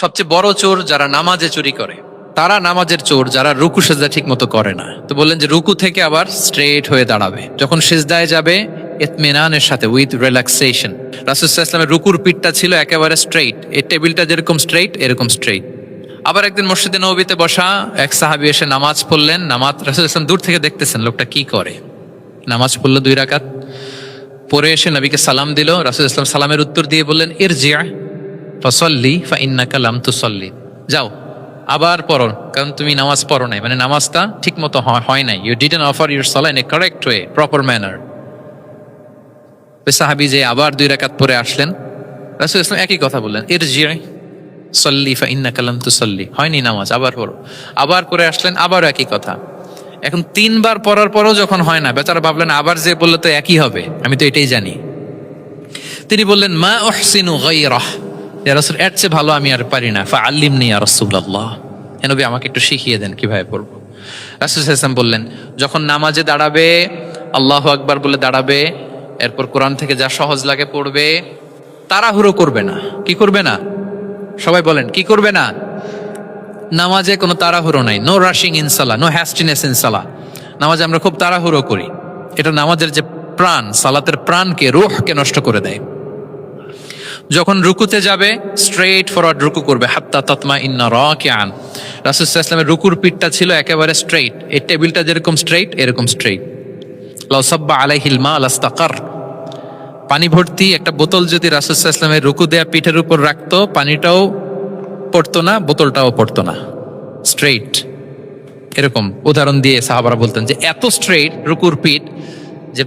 সবচেয়ে বড় চোর যারা নামাজে চুরি করে, তারা নামাজের চোর যারা রুকু সেজদা ঠিক মতো করে না। তো বললেন যে রুকু থেকে আবার স্ট্রেট হয়ে দাঁড়াবে। যখন সেজদায় যাবে এতমেনানের সাথে উইথ রিল্যাক্সেশন রাসুসাহ ইসলামের রুকুর পিঠটা ছিল একেবারে স্ট্রেইট এই টেবিলটা যেরকম স্ট্রেইট এরকম স্ট্রেইট আবার একদিন মসজিদে নবীতে বসা এক সাহাবি এসে নামাজ পড়লেন। নামাজ রাসুল ইসলাম দূর থেকে দেখতেছেন, লোকটা কি করে? নামাজ পড়ল দুই রাকাত। পরে এসে নবীকে সালাম দিল। রাসুল ইসলাম সালামের উত্তর দিয়ে বললেন এর জিয়া ফসল্লি ফা ইন্না কালাম তুসল্লি। যাও, আবার পড়ো, কারণ তুমি নামাজ পড়ো নাই। মানে নামাজটা ঠিক মতো হয় নাই। ইউ ডিডেন অফার ইউর সলা in a correct way proper manner সাহাবি যে আবার দুই রাকাত পরে আসলেন, রাসুল ইসলাম একই কথা বললেন এর জিয়া সল্লি ফা ইন্না কালাম তুসল্লি। হয়নি নামাজ, আবার পড়ো। আবার করে আসলেন, আবারও একই কথা। এখন তিনবার পড়ার পরও যখন হয় না, বেচারা ভাবলেন, আবার যে বললে তো একই হবে। আমি তো এটাই জানি। তিনি বললেন, মা ওহসিনু গাইরাহ ইয়া এর চেয়ে ভালো আমি আর পারি না। ফা আল্লিমনি ইয়া রাসূলুল্লাহ। হে নবী, আমাকে একটু শিখিয়ে দেন কীভাবে পড়ব। রাসূল হাসান বললেন, যখন নামাজে দাঁড়াবে, আল্লাহ আকবার বলে দাঁড়াবে, এরপর কোরআন থেকে যা সহজ লাগে পড়বে, তাড়াহুড়ো করবে না। কি করবে না? সবাই বলেন, কি করবে না? নামাজে কোনো তাড়াহুড়ো নাই। নো রাশিং ইনসালা নো হ্যাস্টিনেস ইনসালা নামাজে আমরা খুব তাড়াহুড়ো করি। এটা নামাজের যে প্রাণ, সালাতের প্রাণকে রুহকে নষ্ট করে দেয়। যখন রুকুতে যাবে স্ট্রেট ফরওয়ার্ড রুকু করবে। হাত্তা তৎমা ইন্না রকে আন রাসুল ইসলামের রুকুর পিঠটা ছিল একেবারে স্ট্রেইট এই টেবিলটা যেরকম স্ট্রেইট এরকম স্ট্রেইট লসাব্বা আলাই হিলমা আলাস্তাকার পানি ভর্তি একটা বোতল যদি রাসুল ইসলামের রুকু দেয়া পিঠের উপর রাখতো, পানিটাও পড়তো না, বোতলটাও পড়তো না। স্ট্রেইট এরকম উদাহরণ দিয়ে সাহাবারা বলতেন যে, এত স্ট্রেইট রুকুর পিঠ যে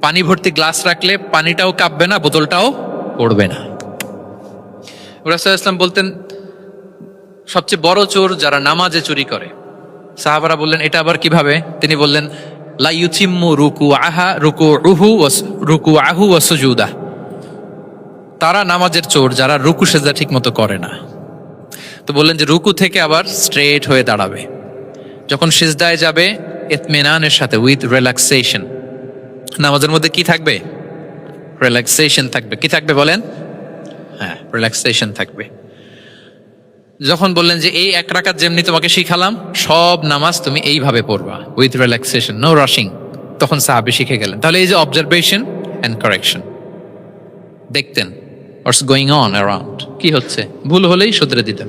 পানি ভর্তি গ্লাস রাখলে পানিটাও কাঁপবে না, বোতলটাও পড়বে না। রাসুল ইসলাম বলতেন, সবচেয়ে বড় চোর যারা নামাজে চুরি করে। সাহাবারা বললেন, এটা আবার কীভাবে? তিনি বললেন, লা ইউচিম্মু রুকু আহা রুকু ওয়াস- রুকু আহু ওয়াসুজুদা তারা নামাজের চোর যারা রুকু সেজা ঠিক মতো করে না। তো বললেন যে, রুকু থেকে আবার স্ট্রেট হয়ে দাঁড়াবে। যখন সিজদায় যাবে এতমেনানের সাথে উইথ রিল্যাক্সেশন নামাজের মধ্যে কি থাকবে? রিল্যাক্সেশন থাকবে। কি থাকবে বলেন? হ্যাঁ রিল্যাক্সেশন থাকবে। যখন বললেন যে এই এক রাকাত যেমনি তোমাকে শিখালাম, সব নামাজ তুমি এইভাবে পড়বা উইথ রিল্যাক্সেশন নো রাশিং তখন সাহাবি শিখে গেলেন। তাহলে এই যে অবজারভেশন অ্যান্ড কারেকশন দেখতেন হোয়াটস গোয়িং অন অ্যারাউন্ড কি হচ্ছে? ভুল হলেই শুধরে দিতেন।